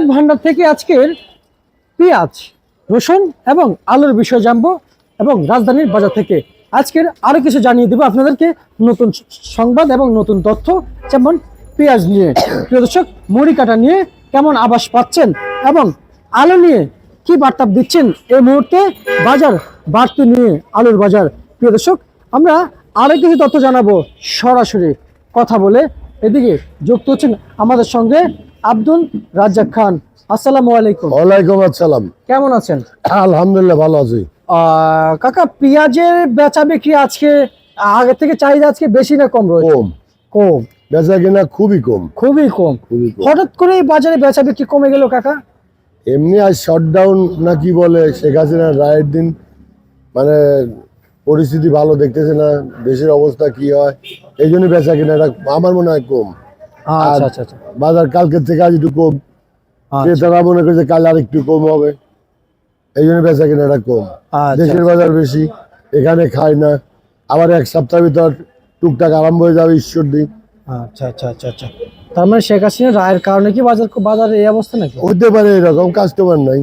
আমানত ভান্ডার থেকে আজকের পেঁয়াজ, রসুন এবং আলুর বিষয় জানব এবং রাজধানীর বাজার থেকে। আজকের আরও কিছু জানিয়ে দেবো আপনাদেরকে। নতুন সংবাদ এবং নতুন তথ্য, যেমন পেঁয়াজ নিয়ে। প্রিয় দর্শক, মুড়ি কাটা নিয়ে কেমন আবাস পাচ্ছেন এবং আলু নিয়ে কি বার্তা দিচ্ছেন এই মুহূর্তে? বাজার বাড়তি নিয়ে, আলুর বাজার। প্রিয় দর্শক, আমরা আরও কিছু তথ্য জানাব। সরাসরি কথা বলে এদিকে যুক্ত হচ্ছেন আমাদের সঙ্গে আব্দুল রাজ্জাক খান আসসালামু আলাইকুম। ওয়ালাইকুম আসসালাম। কেমন আছেন? আলহামদুলিল্লাহ ভালো আছি। কাকা পেঁয়াজের বেচা বিক্রি আজকে আগে থেকে চাহিদা আজকে বেশি না কম রয়েছে? কম। কম। বেচা কিনা খুবই কম। খুবই কম। হঠাৎ করে বাজারে বেচা বিক্রি কমে গেল কাকা? এমনি আজ শটডাউন না কি বলে শেখ হাসিনা রায়ের দিন মানে পরিস্থিতি ভালো দেখতেছে না দেশের অবস্থা কি হয় এই জন্য বেচা কিনাটা আমার মনে হয় কম। আচ্ছা আচ্ছা আচ্ছা। বাজার কালকের থেকে আজ একটু কম। আচ্ছা, ক্রেতারা মনে করছে কাল আর একটু কম হবে। এই জন্য বেচা কিনাটা কম। আচ্ছা। দেশের বাজার বেশি এখানে খায় না। আবার এক সপ্তাহ ভিতর টুকটাক আরম্ভ হয়ে যাবে ঈশ্বর দিন। আচ্ছা আচ্ছা আচ্ছা আচ্ছা। তার মানে শেখ হাসিনা রায়ের কারণে কি বাজার বাজার এই অবস্থা নাকি? হতে পারে এরকম কাস্টমার নাই।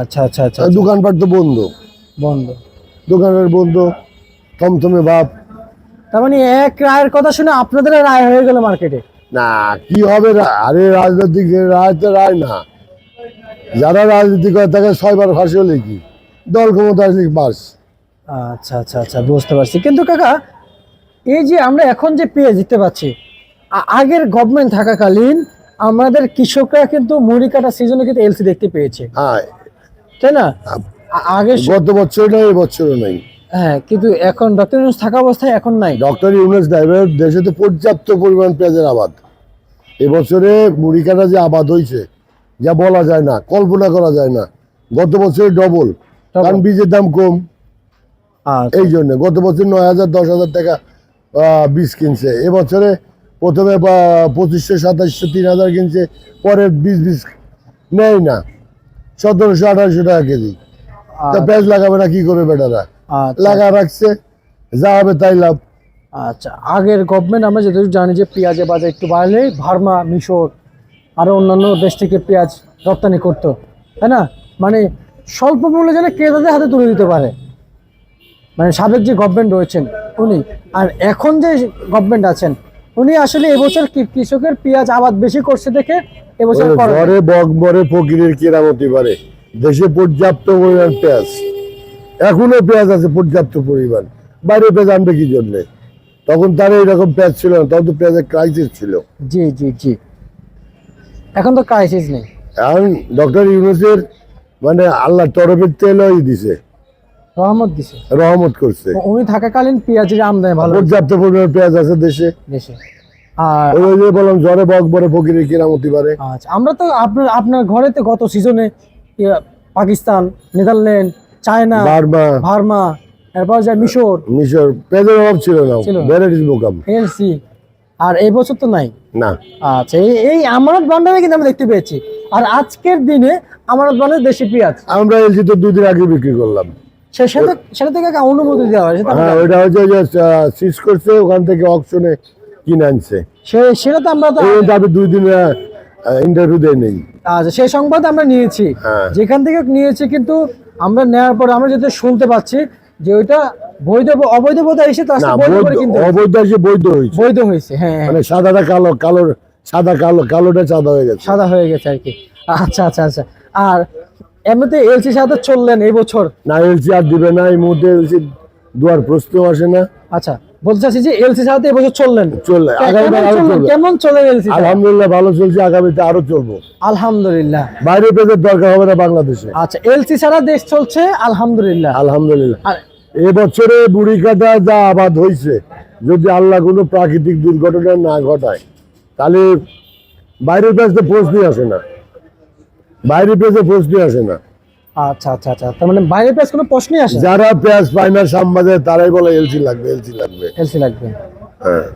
আচ্ছা আচ্ছা আচ্ছা দোকানপাট তো বন্ধ। বন্ধ। দোকানের বন্ধ থমথমে ভাব তার মানে এক রায়ের কথা শুনে আপনাদের রায় হয়ে গেল মার্কেটে। না কি হবে আরে রাজনৈতিক রায় তো রায় না। যারা রাজনীতি করে তাকে ছয়বার ফাঁসি হলে কি? দল ক্ষমতা আসলে বাস? আচ্ছা আচ্ছা আচ্ছা বুঝতে পারছি। কিন্তু কাকা এই যে আমরা এখন যে পেয়ে দিতে পাচ্ছি আগের গভর্নমেন্ট থাকাকালীন আমাদের কৃষকরা কিন্তু মুড়ি কাটা সিজনে কিন্তু এলসি দেখতে পেয়েছে। হ্যাঁ। তাই না? আগে গত বছর নেই এবছরও নেই হ্যাঁ কিন্তু এখন ডক্টর ইউনুস থাকা অবস্থায় এখন নাই। ডক্টর ইউনুস ড্রাইভার দেশে তো পর্যাপ্ত পরিমাণ পেঁয়াজের আবাদ। এবছরে মুড়ি কাটা যে আবাদ হয়েছে যা বলা যায় না কল্পনা করা যায় না গত বছরে ডবল কারণ বীজের দাম কম। আচ্ছা। এই জন্য গত বছর নয় হাজার দশ হাজার টাকা বীজ কিনছে। এবছরে প্রথমে পঁচিশশো সাতাশশো তিন হাজার কিনছে পরে বীজ বীজ নেয় না। সতেরোশো আঠারোশো টাকা কেজি। তা পেঁয়াজ লাগাবে না কি করবে বেটারা? আচ্ছা লাগা রাখছে যা হবে তাই লাভ। আচ্ছা আগের গভর্নমেন্ট আমরা যতটুকু জানি যে পেঁয়াজের বাজার একটু বাড়লে ভার্মা মিশর আরও অন্যান্য দেশ থেকে পেঁয়াজ রপ্তানি করতো তাই না? মানে স্বল্প মূল্যে যেন ক্রেতাদের হাতে তুলে দিতে পারে। মানে সাবেক যে গভর্নমেন্ট রয়েছেন উনি আর এখন যে গভর্নমেন্ট আছেন উনি আসলে এবছর কৃষকের পেঁয়াজ আবাদ বেশি করছে দেখে এবছর। ঘরে বক বরে ফকিরের কেরামতি পারে দেশে পর্যাপ্ত পরিমাণ পেঁয়াজ। এখনও পেঁয়াজ আছে পর্যাপ্ত পরিমাণ। বাইরে পেঁয়াজ আনবে কি জন্যে? তখন তার এইরকম পেঁয়াজ ছিল না তখন তো পেঁয়াজের ক্রাইসিস ছিল। জি জি জি। এখন তো ক্রাইসিস নেই। এখন ডক্টর ইউনুসের মানে আল্লাহ তরফের তেলই দিছে। রহমত দিছে। রহমত করছে। উনি থাকাকালীন পেঁয়াজের আমদানি ভালো পর্যাপ্ত পরিমাণ পেঁয়াজ আছে দেশে। দেশে। আর ওই যে বললাম জ্বরে বক বরে ফকিরের কেরামতি পারে আচ্ছা আমরা তো আপনার আপনার ঘরে তো গত season Pakistan Netherland China Burma. Verma এরপর যায় মিশর। মিশর পেঁয়াজের অভাব ছিল না ভ্যারাইটিস এলসি আর এই বছর তো নাই। না। আচ্ছা এই আমানত ভান্ডারে কিন্তু আমরা দেখতে পেয়েছি। আর আজকের দিনে আমানত ভান্ডারে দেশি পেঁয়াজ। আমরা এলসি তো দুই দিন আগে বিক্রি করলাম। সেটা সেটা থেকে অনুমতি দেওয়া হয় হ্যাঁ হচ্ছে যে সিজ করছে ওখান থেকে অকশনে কিনে আনছে। সে সেটা তো আমরা তো আমি দুই দিন ইন্টারভিউ দেয় নেই আচ্ছা সেই সংবাদ আমরা নিয়েছি। হ্যাঁ। যেখান থেকে নিয়েছি কিন্তু আমরা নেওয়ার পর আমরা যেটা শুনতে পাচ্ছি যে ওইটা বৈধ অবৈধ বোধ এসে অবৈধ এসে বৈধ হয়েছে। বৈধ হয়েছে হ্যাঁ হ্যাঁ। মানে সাদাটা কালো কালো সাদা কালো কালোটা সাদা হয়ে গেছে। সাদা হয়ে গেছে আর কি। আচ্ছা আচ্ছা আচ্ছা। আর এমনিতে এলসি সাদা চললেন এই বছর? না এলসি আর দিবে না এই মুহূর্তে এলসি দুয়ার প্রশ্ন আসে না। আচ্ছা বলতে চাচ্ছি যে এলসি সাথে এবছর চললেন। চললে কেমন আরও চলবে। কেমন চলে এলসি আলহামদুলিল্লাহ ভালো চলছে আগামীতে আরও চলবো। আলহামদুলিল্লাহ। বাইরে পেজের দরকার হবে না বাংলাদেশে। আচ্ছা এলসি ছাড়া দেশ চলছে আলহামদুলিল্লাহ। আলহামদুলিল্লাহ। এবছরে বুড়িকাটা যা আবাদ হয়েছে যদি আল্লাহ কোনো প্রাকৃতিক দুর্ঘটনা না ঘটায় তাহলে বাইরের পেজে প্রশ্নই আসে না। বাইরের পেজে প্রশ্নই আসে না। আচ্ছা আচ্ছা আচ্ছা। তার মানে বাইরে পেঁয়াজ কোনো প্রশ্নই আসে যারা পেঁয়াজ পায় না সামবাজে তারাই বলে এলসি লাগবে এলসি লাগবে। এলসি লাগবে। হ্যাঁ।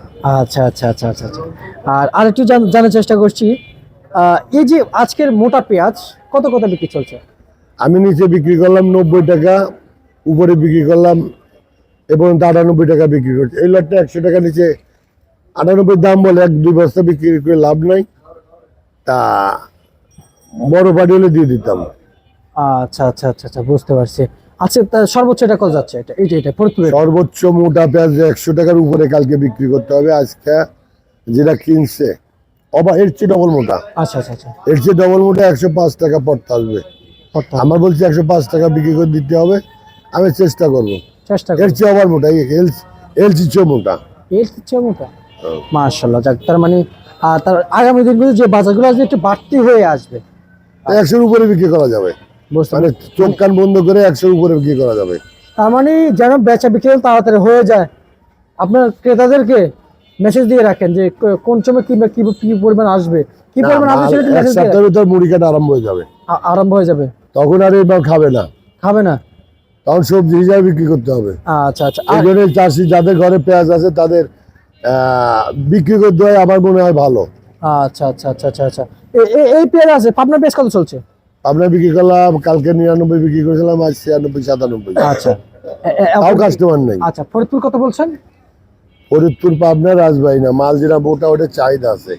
আচ্ছা আচ্ছা আচ্ছা আচ্ছা আচ্ছা। আর আরেকটু জান- জানার চেষ্টা করছি এই যে আজকের মোটা পেঁয়াজ কত কত বিক্রি চলছে? আমি নিচে বিক্রি করলাম নব্বই টাকা উপরে বিক্রি করলাম এবং আটানব্বই টাকা বিক্রি করছি। এই লটটা একশো টাকা নিচে আটানব্বই দাম বলে এক দুই বস্তা বিক্রি করে লাভ নাই। তা বড় পাটি হলে দিয়ে দিতাম। আচ্ছা আচ্ছা আচ্ছা আচ্ছা বুঝতে পারছি। আচ্ছা সর্বোচ্চ এটা কত যাচ্ছে এটা? এইটা এটা ফরিদপুরের সর্বোচ্চ মোটা পেঁয়াজ একশো টাকার উপরে কালকে বিক্রি করতে হবে আজকে যেটা কিনছে। অবা এর চেয়ে ডবল মোটা। আচ্ছা আচ্ছা আচ্ছা। এর চেয়ে ডবল মোটা একশো পাঁচ টাকা পড়তে আসবে। আমার বলছি একশো পাঁচ টাকা বিক্রি করে দিতে হবে। আমি চেষ্টা করব। চেষ্টা এর চেয়ে আবার মোটা এলস এলসি চেয়ে মোটা। এর হচ্ছে মোটা? মাশাল্লাহ যাক তার মানে তার আগামী দিনগুলো যে বাজারগুলো আসবে একটু বাড়তি হয়ে আসবে। একশোর উপরে বিক্রি করা যাবে। মানে চোখ কান বন্ধ করে একশোর উপরে বিক্রি করা যাবে। তার মানে যেন বেচা বিক্রি তাড়াতাড়ি হয়ে যায়। আপনার ক্রেতাদেরকে মেসেজ দিয়ে রাখেন যে কোন সময় কি কি কি পরিমাণ আসবে? কি পরিমাণ আসবে সেটা মেসেজ সপ্তাহের ভিতর মুড়ি কাটা আরম্ভ হয়ে যাবে। আরম্ভ হয়ে যাবে। তখন আর মাল খাবে না। খাবে না। তখন সবজি হিসাবে বিক্রি করতে হবে। আচ্ছা আচ্ছা। এই জন্য চাষি যাদের ঘরে পেঁয়াজ আছে তাদের বিক্রি করতে হয় আমার মনে হয় ভালো। আচ্ছা আচ্ছা আচ্ছা আচ্ছা আচ্ছা। এই পেয়ারা আছে আপনার বেশ কত চলছে? আমরা বিক্রি করলাম কালকে নিরানব্বই বিক্রি করেছিলাম আজ ছিয়ানব্বই সাতানব্বই। আচ্ছা। তাও কাস্টমার নেই। আচ্ছা ফরিদপুর কত বলছেন? ফরিদপুর পাবনা রাজবাড়ি না মাল যেটা মোটা ওটা চাহিদা আছে।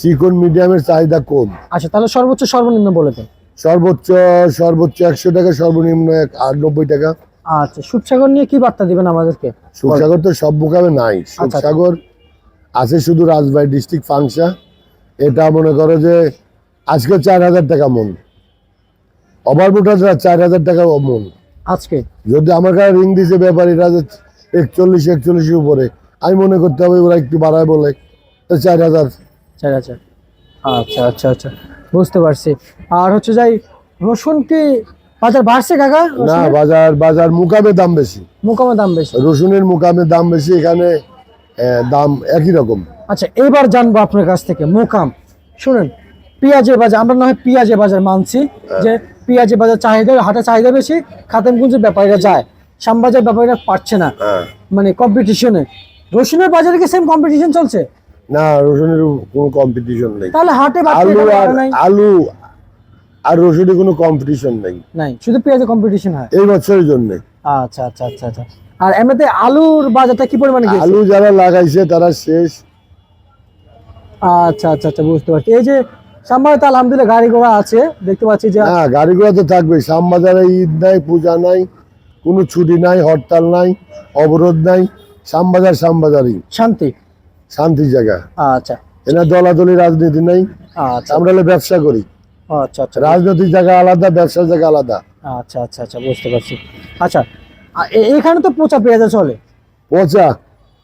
চিকন মিডিয়ামের চাহিদা কম। আচ্ছা তাহলে সর্বোচ্চ সর্বনিম্ন বলে দেন। সর্বোচ্চ সর্বোচ্চ একশো টাকা সর্বনিম্ন এক আর নব্বই টাকা। আচ্ছা সুপসাগর নিয়ে কি বার্তা দিবেন আমাদেরকে? সুখসাগর তো সব মোকামে নাই। সুখসাগর আছে শুধু রাজবাড়ি ডিস্ট্রিক্ট ফাংশা। এটা মনে করো যে আজকে চার হাজার টাকা মন। ওভারবুটা চার হাজার টাকা মন আজকে? যদি আমার কাছে রিং দিছে ব্যাপারীরা যে একচল্লিশ একচল্লিশের উপরে। আমি মনে করতে হবে ওরা একটু বাড়ায় বলে। তো চার হাজার। চার হাজার। আচ্ছা আচ্ছা আচ্ছা। বুঝতে পারছি। আর হচ্ছে যাই রসুন কি বাজার বাড়ছে কাকা? না বাজার বাজার মুকামে দাম বেশি। মোকামে দাম বেশি। রসুনের মুকামে দাম বেশি এখানে দাম একই রকম। আচ্ছা এবার জানব আপনার কাছ থেকে মোকাম। শুনেন পেঁয়াজের বাজার আমরা না হয় পেঁয়াজের বাজার মানছি যে পেঁয়াজের বাজার চাহিদা হাটে চাহিদা বেশি খাতেমগঞ্জের ব্যাপারীরা যায়। শ্যামবাজার ব্যাপারীরা পারছে না। হ্যাঁ। মানে কম্পিটিশনে রসুনের বাজারে কি সেম কম্পিটিশন চলছে? না রসুনের কোনো কম্পিটিশন নেই। তাহলে হাটে আলু আর আলু আর রসুনের কোনো কম্পিটিশন নেই। নাই শুধু পেঁয়াজের কম্পিটিশন হয়? এই বছরের জন্য। আচ্ছা আচ্ছা আচ্ছা আচ্ছা। আর এমনিতে আলুর বাজারটা কি পরিমাণে আলু যারা লাগাইছে তারা শেষ। আচ্ছা আচ্ছা আচ্ছা বুঝতে পারছি। এই যে সাম্বাতে আলহামদুলিল্লাহ গাড়ি ঘোড়া আছে। দেখতে পাচ্ছি যে হ্যাঁ গাড়ি ঘোড়া তো থাকবে শ্যামবাজারে ঈদ নাই পূজা নাই কোনো ছুটি নাই হরতাল নাই অবরোধ নাই। শ্যামবাজার শ্যামবাজারই শান্তি। শান্তি জায়গা। আচ্ছা। এনা দলাদলি রাজনীতি নাই। আচ্ছা। আমরা হলে ব্যবসা করি। আচ্ছা আচ্ছা। রাজনৈতিক জায়গা আলাদা ব্যবসার জায়গা আলাদা। আচ্ছা আচ্ছা আচ্ছা বুঝতে পারছি। আচ্ছা এখানে তো পচা পেঁয়াজা চলে? পচা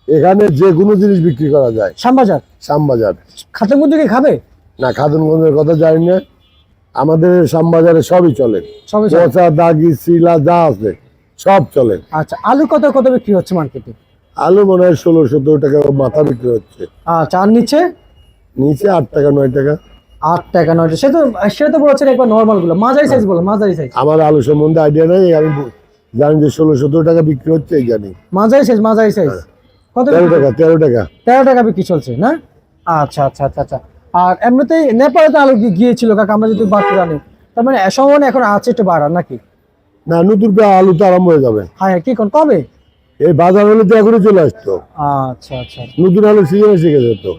এখানে যে কোনো জিনিস বিক্রি করা যায়। শ্যামবাজার শ্যামবাজার খাতেমগঞ্জ কি খাবে? না খাদনগঞ্জের কথা জানি না। আমাদের শ্যামবাজারে সবই চলে। পচা দাগি শিলা যা আছে সব চলে। আচ্ছা আলু কত কত বিক্রি হচ্ছে মার্কেটে? আলু মনে হয় ষোলো সতেরো টাকা মাথা বিক্রি হচ্ছে। আচ্ছা আর নিচে? নিচে আট টাকা নয় টাকা। আট টাকা নয়টা সে তো সে তো বলছেন একবার নর্মালগুলো। মাঝারি সাইজ বলো মাঝারি সাইজ আমার আলু সম্বন্ধে আইডিয়া নেই আমি জানি যে ষোলো সতেরো টাকা বিক্রি হচ্ছে এই জানি। মাঝারি সাইজ মাঝারি সাইজ কত তেরো টাকা তেরো টাকা। তেরো টাকা বিক্রি চলছে না? আচ্ছা আচ্ছা আচ্ছা আচ্ছা। আর এমনিতেই নেপালে তো আলু গিয়েছিল কাকা আমরা যদি বাড়তে জানি। তার মানে সময় এখন আছে একটু বাড়ার নাকি? না নতুন করে আলু তো আরম্ভ হয়ে যাবে। হ্যাঁ কি কোন কবে? এই বাজার হলে তো এখনই চলে আসতো। আচ্ছা আচ্ছা। নতুন আলু সিজন এসে গেছে তো।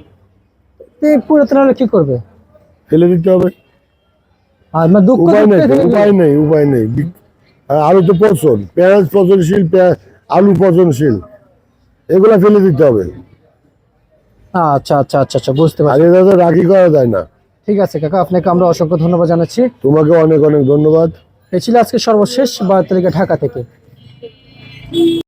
পুরাতন আলু কি করবে? ফেলে দিতে হবে। আর মানে দুঃখ উপায় নেই। উপায় নেই উপায় নেই। আলু তো পচন পেঁয়াজ পচনশীল আলু পচনশীল। এগুলা ফেলে দিতে হবে। আচ্ছা আচ্ছা আচ্ছা আচ্ছা বুঝতে পারছি। এটা দাদা রাখি করা যায় না। ঠিক আছে কাকা আপনাকে আমরা অসংখ্য ধন্যবাদ জানাচ্ছি। তোমাকে অনেক অনেক ধন্যবাদ। এ ছিল আজকে সর্বশেষ বারো তারিখে ঢাকা থেকে।